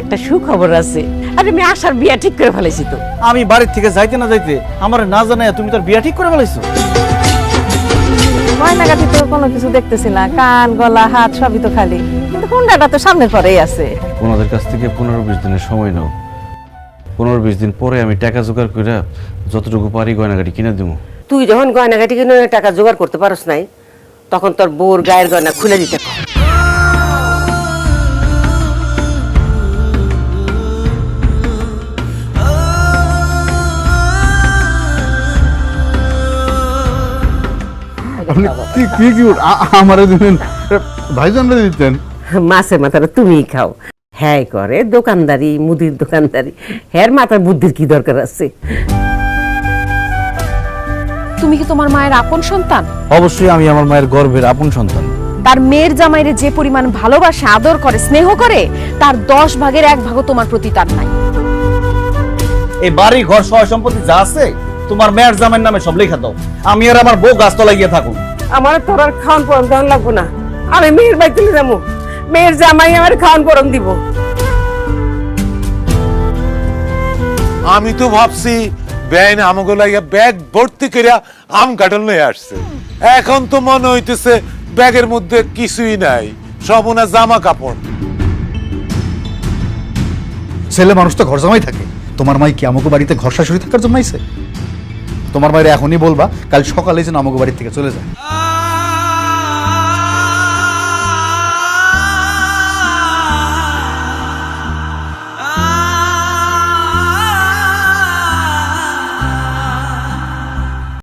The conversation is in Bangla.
একটা সুখবর আছে। আরে আমি আশার বিয়া ঠিক করে ফেলেছি তো। আমি বাড়ির থেকে যাইতে না যাইতে আমার না জানাই তুমি তোর বিয়া ঠিক করে ফেলাইছো গয়নাগাটি তো কোনো কিছু দেখতেছি না। কান গলা হাত সবই তো খালি। কিন্তু হুন্ডাটা তো সামনের পরেই আছে। ওনাদের কাছ থেকে পনেরো বিশ দিনের সময় নাও। পনেরো বিশ দিন পরে আমি টাকা জোগাড় করে যতটুকু পারি গয়নাগাড়ি কিনে দেবো। তুই যখন গয়নাঘাটি কিনে টাকা জোগাড় করতে পারস নাই তখন তোর বউর গায়ের গয়না খুলে দিতে কর। আপনি কি কি কিউট আমারে দিলেন? ভাইজানরে দিতেন? মাছের মাথাটা তুমিই খাও। হ্যাঁ করে দোকানদারি মুদির দোকানদারি। হ্যার মাথার বুদ্ধির কি দরকার আছে? তুমি কি তোমার মায়ের আপন সন্তান? অবশ্যই আমি আমার মায়ের গর্ভের আপন সন্তান। তার মেয়ের জামাইরে যে পরিমাণ ভালোবাসে আদর করে স্নেহ করে তার দশ ভাগের এক ভাগও তোমার প্রতি তার নাই। এই বাড়ি ঘর সহায় সম্পত্তি যা আছে তোমার মেয়ের জামের নামে সব লেখা দাও। আমি আর আমার বউ গাছতলায় গিয়ে থাকুন। আমার তোর আর খাওয়ান পরম দেওয়ান লাগবো না? আমি মেয়ের বাড়ি চলে যাব। মেয়ের জামাই আমার খাওয়ান পরম দিব। আমি তো ভাবছি ব্যাগ ভর্তি করিয়া আম কাটল নিয়ে আসছে। এখন তো মনে হইতেছে ব্যাগের মধ্যে কিছুই নাই সব ওনার জামা কাপড়। ছেলে মানুষ তো ঘর জামাই থাকে। তোমার মাই কি আমাকে বাড়িতে ঘর শাশুড়ি থাকার জন্য আইছে? তোমার মায়ের এখনই বলবা কাল সকালে যেন আমাকে বাড়ি থেকে চলে যায়।